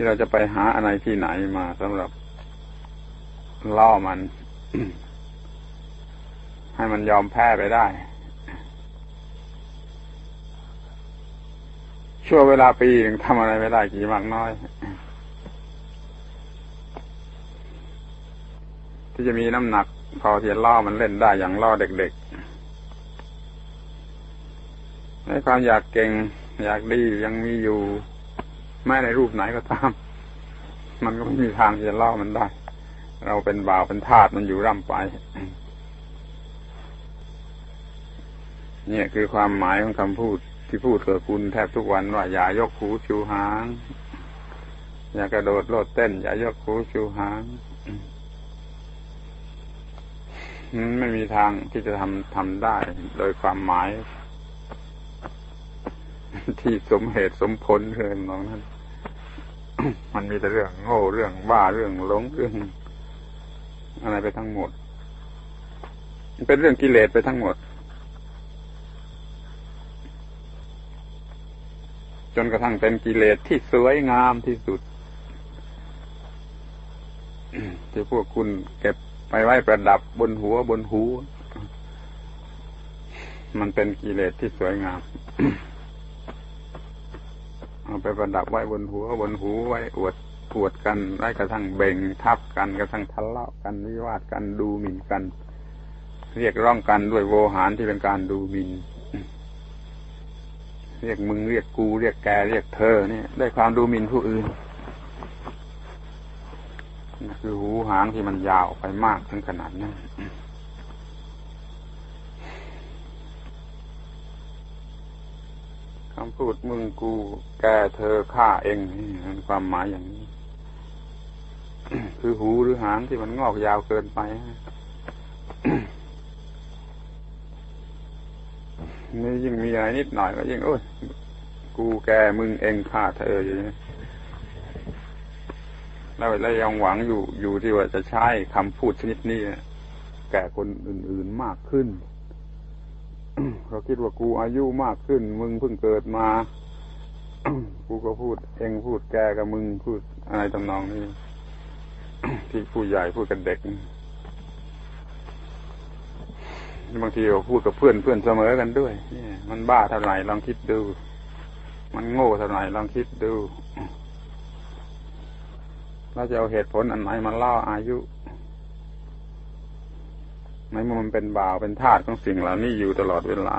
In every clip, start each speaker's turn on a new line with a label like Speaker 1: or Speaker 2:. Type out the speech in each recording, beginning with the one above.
Speaker 1: ที่เราจะไปหาอะไรที่ไหนมาสำหรับล่อมัน ให้มันยอมแพ้ไปได้ชั่วเวลาปีหนึ่งทำอะไรไม่ได้กี่มากน้อย ที่จะมีน้ำหนัก พอที่จะล่อมันเล่นได้อย่างล่อเด็กๆในความอยากเก่ง อยากดียังมีอยู่ แม้ในรูปไหนก็ตาม มันก็ไม่มีทางที่จะเล่อมันได้ เราเป็นบ่าวเป็นทาสมันอยู่ร่ำไป เนี่ยคือความหมายของคำพูดที่พูดกับคุณแทบทุกวันว่า อย่ายกหูชูหาง อย่ากระโดดโลดเต้น อย่ายกหูชูหางมันไม่มีทางที่จะทำทำได้ โดยความหมาย ที่สมเหตุสมผลเรื่องนั้น มันมีแต่เรื่องโง่เรื่องบ้าเรื่องหลงเรื่องอะไรไปทั้งหมด เป็นเรื่องกิเลสไปทั้งหมด จนกระทั่งเป็นกิเลสที่สวยงามที่สุดที่พวกคุณเก็บไปไว้ประดับบนหัวบนหู มันเป็นกิเลสที่สวยงาม เอาไปประดับไว้บนหัวบนหูไว้อวดปวดกันไว้กระทั่งเบ่งทับกันกระทั่งทะเลาะกันวิวาทกันดูหมิ่นกัน เรียกร้องกันด้วยโวหารที่เป็นการดูหมิ่นเรียกมึงเรียกกูเรียกแกเรียกเธอเนี่ยได้ความดูหมิ่นผู้อื่นคือหูหางที่มันยาวไปมากถึงขนาดนั้นำพูดมึงกู แกเธอข้าเองนี่มันความหมายอย่างนี้ คือหูหรือหางที่มันงอกยาวเกินไปนี่ยิ่งมีอะไรนิดหน่อยก็ยิ่งโอ้ยกูแกมึงเองข้าเธออย่างนี้แล้วแล้วยังหวังอยู่อยู่ที่ว่าจะใช้คำพูดชนิดนี้ แก่คนอื่นๆมากขึ้น เราคิดว่ากูอายุมากขึ้น มึงเพิ่งเกิดมา กูก็พูด เองพูดแกกับมึงพูดอะไรตำนองนี้ ที่ผู้ใหญ่พูดกับเด็กบางทีเราพูดกับเพื่อนเพื่อนเสมอกันด้วยนี่มันบ้าเท่าไหร่ลองคิดดู มันโง่เท่าไหร่ลองคิดดูเราจะเอาเหตุผลอันไหนมาเล่ออายุ ในเมื่อมันเป็นบ่าวเป็นทาสของสิ่งเหล่านี้อยู่ตลอดเวลา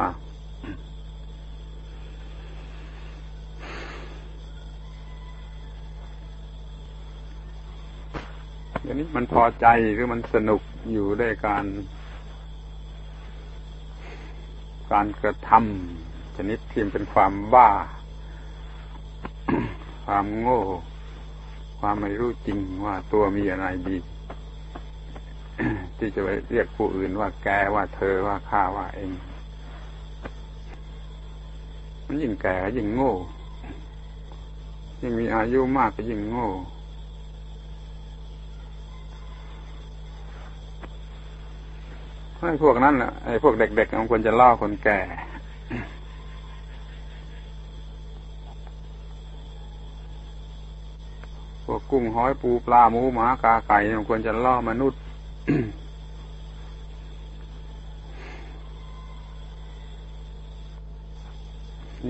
Speaker 1: เดี๋ยวนี้มันพอใจหรือมันสนุกอยู่ด้วยการการกระทำชนิดที่เป็นความบ้า ความโง่ ความไม่รู้จริงว่าตัวมีอะไรดี ที่จะไปเรียกผู้อื่นว่าแกว่าเธอว่าข้าว่าเอง มันยิ่งแก่ยิ่งโง่ ยิ่งมีอายุมากก็ยิ่งโง่ไอ้พวกนั้นแหละไอ้พวกเด็กๆมันควรจะล่อคนแก่ พวกกุ้งหอยปูปลาหมูหมากาไก่มันควรจะล่อมนุษย์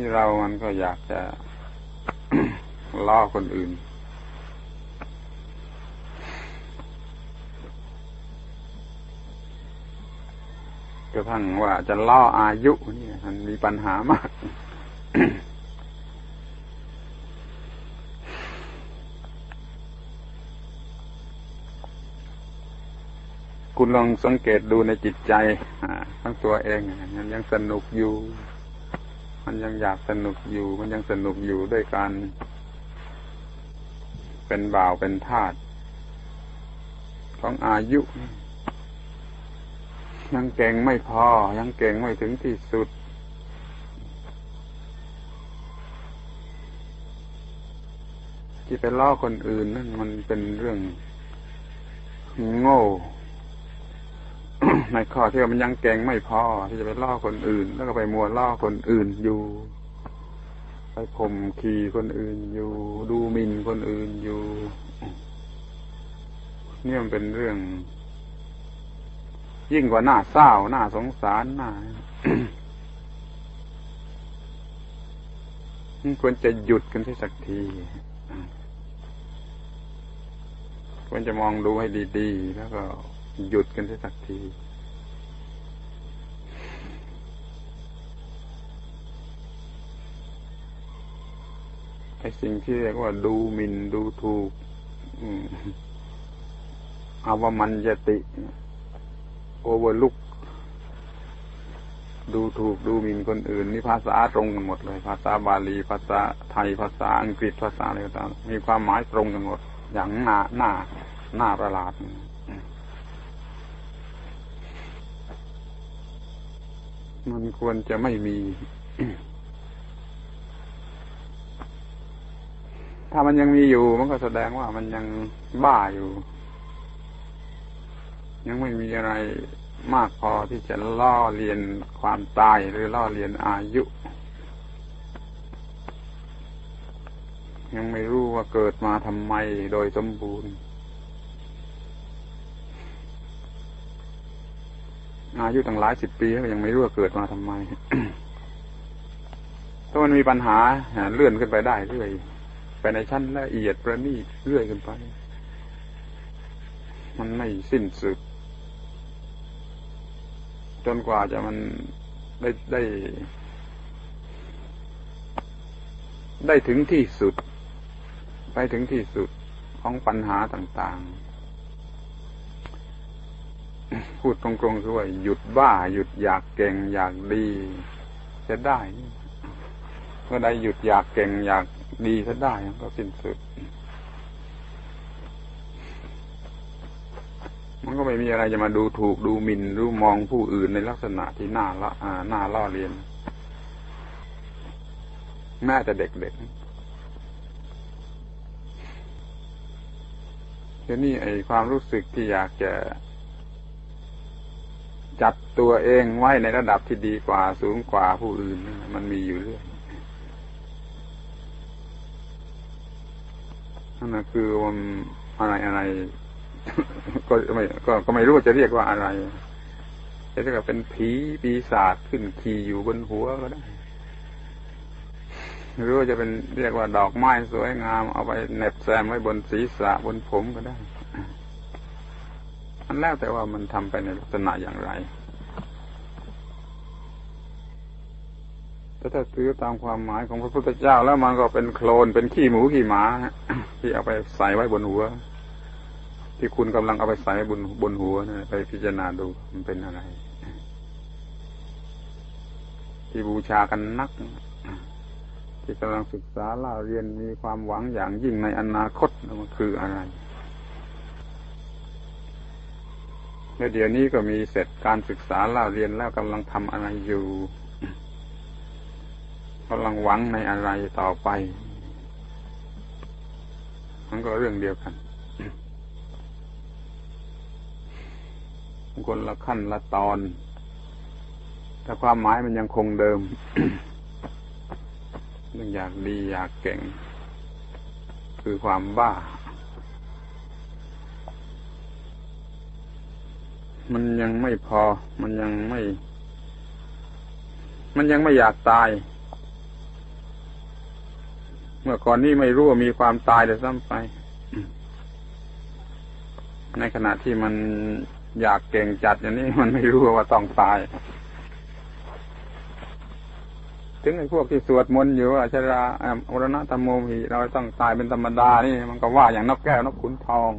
Speaker 1: นี่เรามันก็อยากจะล่อคนอื่น กระทั่งว่าจะล่ออายุนี่มันมีปัญหามากคุณลองสังเกตดูในจิตใจทั้งตัวเองมันยังสนุกอยู่ มันยังอยากสนุกอยู่ มันยังสนุกอยู่ด้วยการเป็นบ่าวเป็นทาสของอายุ ยังเก่งไม่พอ ยังเก่งไม่ถึงที่สุด ที่ไปล่อคนอื่นนั่นมันเป็นเรื่องโง่ ในข้อที่ว่ามันยังเก่งไม่พอที่จะไปล่อคนอื่น แล้วก็ไปมัวล่อคนอื่นอยู่ ไปข่มขีคนอื่นอยู่ ดูหมิ่นคนอื่นอยู่เนี่ยมันเป็นเรื่อง ยิ่งกว่าหน้าเศร้าหน้าสงสารหน้าควรจะหยุดกันที่สักทีควรจะมองดูให้ดี ๆ แล้วก็ หยุดกันที่สักที ไอ้สิ่งที่เรียกว่าดูหมินดูถูกอาว่ามันยติ โอเวอร์ลุก ดูถูกดูหมิ่นคนอื่น นี่ภาษาตรงกันหมดเลย ภาษาบาลี ภาษาไทย ภาษาอังกฤษ ภาษาอะไรต่างมีความหมายตรงกันหมด อย่างหน้าหน้าหน้าประหลาด มันควรจะไม่มี ถ้ามันยังมีอยู่ มันก็แสดงว่ามันยังบ้าอยู่ ยังไม่มีอะไรมากพอที่จะล่อเลียนความตายหรือล่อเลียนอายุ ยังไม่รู้ว่าเกิดมาทำไมโดยสมบูรณ์ อายุตั้งหลายสิบปีก็ยังไม่รู้ว่าเกิดมาทำไมถ้ามันมีปัญหาเลื่อนขึ้นไปได้เรื่อยไปในชั้นละเอียดประณีตเรื่อยขึ้นไป มันไม่สิ้นสุด จนกว่าจะมันได้ได้ ได้ถึงที่สุด ไปถึงที่สุดของปัญหาต่าง ๆ พูดตรงๆคือว่าหยุดบ้า หยุดอยากเก่ง อยากดี จะได้เมื่อใดหยุดอยากเก่ง อยากดีจะได้ก็สิ้นสุด มันก็ไม่มีอะไรจะมาดูถูกดูหมิ่นรู้มองผู้อื่นในลักษณะที่น่าละน่าล่อเรียนแม้แต่เด็กๆเดี๋ยวนี้ไอ้ความรู้สึกที่อยากจะ จัดตัวเองไว้ในระดับที่ดีกว่าสูงกว่าผู้อื่น มันมีอยู่เรื่อยนั่นคือมันอะไรอะไร ก็ไม่ก็ก็ไม่รู้จะเรียกว่าอะไรจะเรียกว่าเป็นผีปีศาจขึ้นขี่อยู่บนหัวก็ได้หรือว่าจะเป็นเรียกว่าดอกไม้สวยงามเอาไปเน็บแซมไว้บนศีรษะบนผมก็ได้ มันแล้วแต่ว่ามันทำไปในลักษณะอย่างไรแต่ถ้าถือตามความหมายของพระพุทธเจ้าแล้วมันก็เป็นโคลนเป็นขี้หมูขี้หมาที่เอาไปใส่ไว้บนหัว ที่คุณกำลังเอาไปใส่บนบนหัวนะไปพิจารณาดูมันเป็นอะไร ที่บูชากันนัก ที่กำลังศึกษาเล่าเรียนมีความหวังอย่างยิ่งในอนาคตมันคืออะไร แล้วเดี๋ยวนี้ก็มีเสร็จการศึกษาเล่าเรียนแล้วกำลังทำอะไรอยู่กำลังหวังในอะไรต่อไป มันก็เรื่องเดียวกันคนละขั้นละตอน แต่ความหมายมันยังคงเดิมเรื่องอยากดีอยากเก่ง คือความบ้า มันยังไม่พอ มันยังไม่ มันยังไม่อยากตาย เมื่อก่อนนี้ไม่รู้ว่ามีความตายเลยซ้ำไป ในขณะที่มันอยากเก่งจัดอย่างนี้มันไม่รู้ว่าต้องตาย ถึงไอ้พวกที่สวดมนต์อยู่ว่าชรามรณะธรรมโมหิเราต้องตายเป็นธรรมดานี่ มันก็ว่าอย่างนกแก้วนกขุนทอง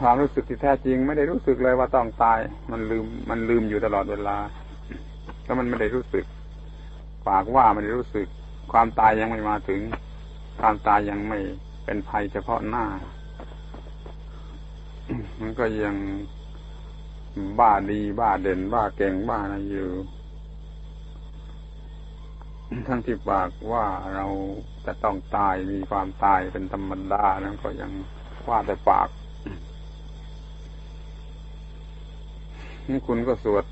Speaker 1: ความรู้สึกที่แท้จริง ไม่ได้รู้สึกเลยว่าต้องตาย มันลืมมันลืมอยู่ตลอดเวลาแล้วมันไม่ได้รู้สึก ปากว่าม่ได้รู้สึก ความตายยังไม่มาถึง ความตายยังไม่เป็นภัยเฉพาะหน้า มันก็ยังบ้าดีบ้าเด่นบ้าเก่งบ้าอะไรอยู่ ทั้งที่ปากว่าเราจะต้องตายมีความตายเป็นธรรมดานั้นก็ยังว่าแต่ปาก นี่คุณก็สวด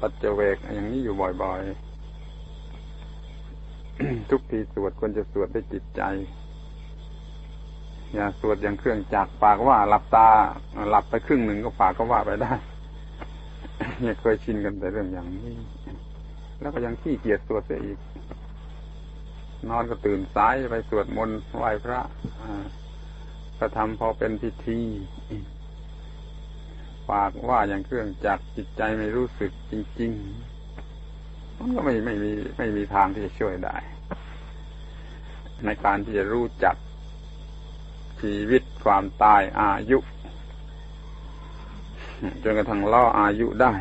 Speaker 1: ปัจเจเวกอย่างนี้อยู่บ่อยๆ ทุกทีสวดควรจะสวดด้วยจิตใจ อย่าสวดอย่างเครื่องจักรปากว่าหลับตาหลับไปครึ่งหนึ่งก็ปากก็ว่าไปได้เนี่ยเคยชินกันแต่เรื่องอย่างนี้ แล้วก็ยังขี้เกียจสวดเสียอีก นอนก็ตื่นสายไปสวดมนต์ไหว้พระก็ทำพอเป็นพิธี ปากว่าอย่างเครื่องจักรจิตใจไม่รู้สึกจริง ๆ มันก็ไม่ไม่มีไม่มีทางที่จะช่วยได้ ในการที่จะรู้จักชีวิตความตายอายุจนกระทั่งล่ออายุได้